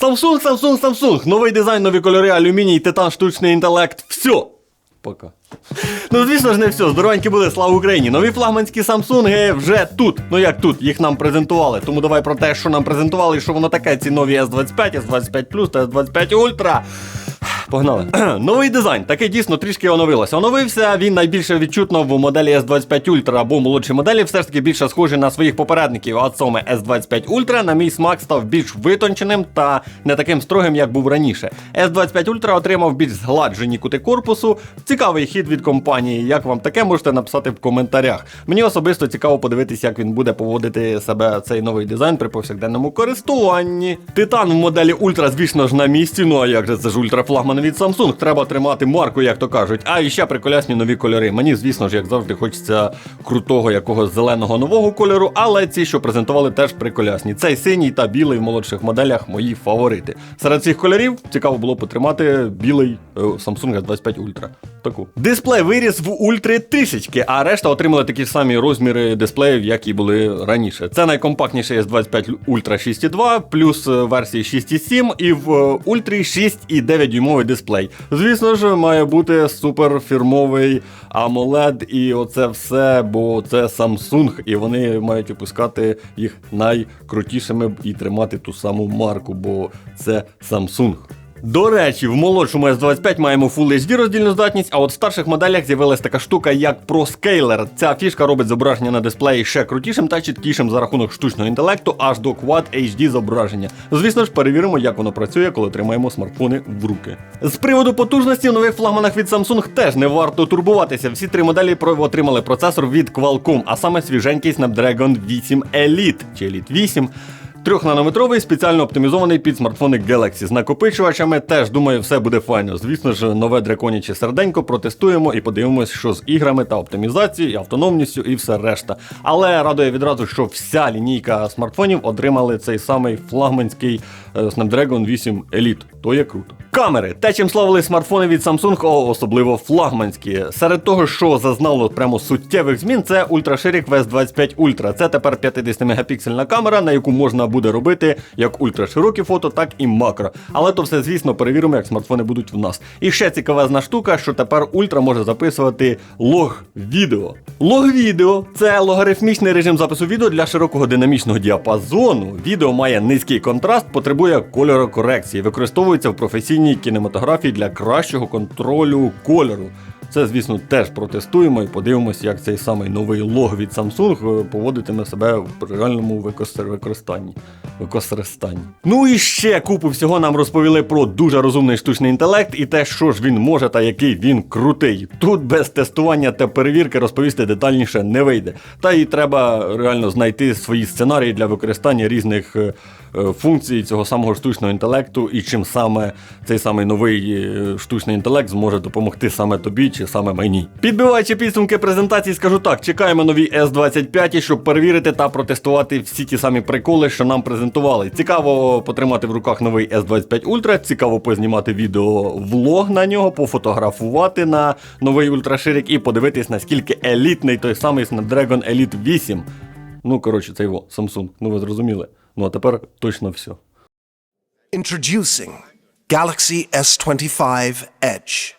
Samsung, Samsung, Samsung. Новий дизайн, нові кольори, алюміній, титан, штучний інтелект. Все. Пока. Ну, звісно ж, не все. Здоровенькі були, слава Україні. Нові флагманські Samsung вже тут. Ну як тут, їх нам презентували. Тому давай про те, що нам презентували, і що воно таке, ці нові S25, S25 та S25 Ultra. Погнали. Новий дизайн. Таке дійсно трішки оновилося. Оновився він найбільше відчутно в моделі S25 Ultra або молодші моделі, все ж таки більше схожі на своїх попередників. А саме S25 Ultra, на мій смак, став більш витонченим та не таким строгим, як був раніше. S25 Ultra отримав більш згладжені кути корпусу. Цікавий хід від компанії. Як вам таке, можете написати в коментарях. Мені особисто цікаво подивитися, як він буде поводити себе цей новий дизайн при повсякденному користуванні. Титан в моделі Ultra, звісно ж, на місці. Ну а як же це ж ультрафлагман від Samsung? Треба тримати марку, як то кажуть. А і ще приколясні нові кольори. Мені, звісно ж, як завжди, хочеться крутого якогось зеленого нового кольору, але ці, що презентували, теж приколясні. Цей синій та білий в молодших моделях мої фаворити. Серед цих кольорів цікаво було потримати білий е, Samsung S25 Ultra. Таку. Дисплей виріс в ультри трішечки, а решта отримали такі ж самі розміри дисплеїв, як і були раніше. Це найкомпактніший S25 Ultra 6.2, плюс е, версії 6.7 і в е, Ультрі 6,9 дюймовий дисплей. Звісно ж, має бути суперфірмовий AMOLED і оце все, бо це Samsung, і вони мають випускати їх найкрутішими і тримати ту саму марку, бо це Samsung. До речі, в молодшому S25 маємо Full HD роздільну здатність, а от в старших моделях з'явилась така штука, як ProScaler. Ця фішка робить зображення на дисплеї ще крутішим та чіткішим за рахунок штучного інтелекту аж до Quad HD зображення. Звісно ж, перевіримо, як воно працює, коли тримаємо смартфони в руки. З приводу потужності в нових флагманах від Samsung теж не варто турбуватися. Всі три моделі отримали процесор від Qualcomm, а саме свіженький Snapdragon 8 Elite чи Elite 8. Трьохнанометровий спеціально оптимізований під смартфони Galaxy з накопичувачами. Теж думаю, все буде файно. Звісно ж, нове драконяче серденько протестуємо і подивимось, що з іграми та оптимізацією, і автономністю і все решта. Але радує відразу, що вся лінійка смартфонів отримали цей самий флагманський е, Snapdragon 8 Elite. То є круто. Камери, те, чим славили смартфони від Samsung, особливо флагманські. Серед того, що зазнало прямо суттєвих змін, це ультраширік VS25 Ultra. Це тепер 50-мегапіксельна камера, на яку можна буде робити як ультраширокі фото, так і макро. Але то все, звісно, перевіримо, як смартфони будуть в нас. І ще цікавезна штука, що тепер Ультра може записувати лог відео. Лог відео це логарифмічний режим запису відео для широкого динамічного діапазону. Відео має низький контраст, потребує кольорокорекції, використовується в професійній кінематографії для кращого контролю кольору. Це, звісно, теж протестуємо і подивимося, як цей самий новий лог від Samsung е, поводитиме себе в реальному використанні. використанні. Ну і ще купу всього нам розповіли про дуже розумний штучний інтелект і те, що ж він може та який він крутий. Тут без тестування та перевірки розповісти детальніше не вийде. Та й треба реально знайти свої сценарії для використання різних е, е, функцій цього самого штучного інтелекту, і чим саме цей самий новий штучний інтелект зможе допомогти саме тобі чи саме мені. Підбиваючи підсумки презентації, скажу так: чекаємо нові S25, щоб перевірити та протестувати всі ті самі приколи, що нам презентували. Цікаво потримати в руках новий S25 Ultra, цікаво познімати відео влог на нього, пофотографувати на новий ультраширик і подивитись, наскільки елітний той самий Snapdragon Elite 8. Ну, коротше, це його Samsung. Ну ви зрозуміли. Ну а тепер точно все. Introducing Galaxy S25 Edge.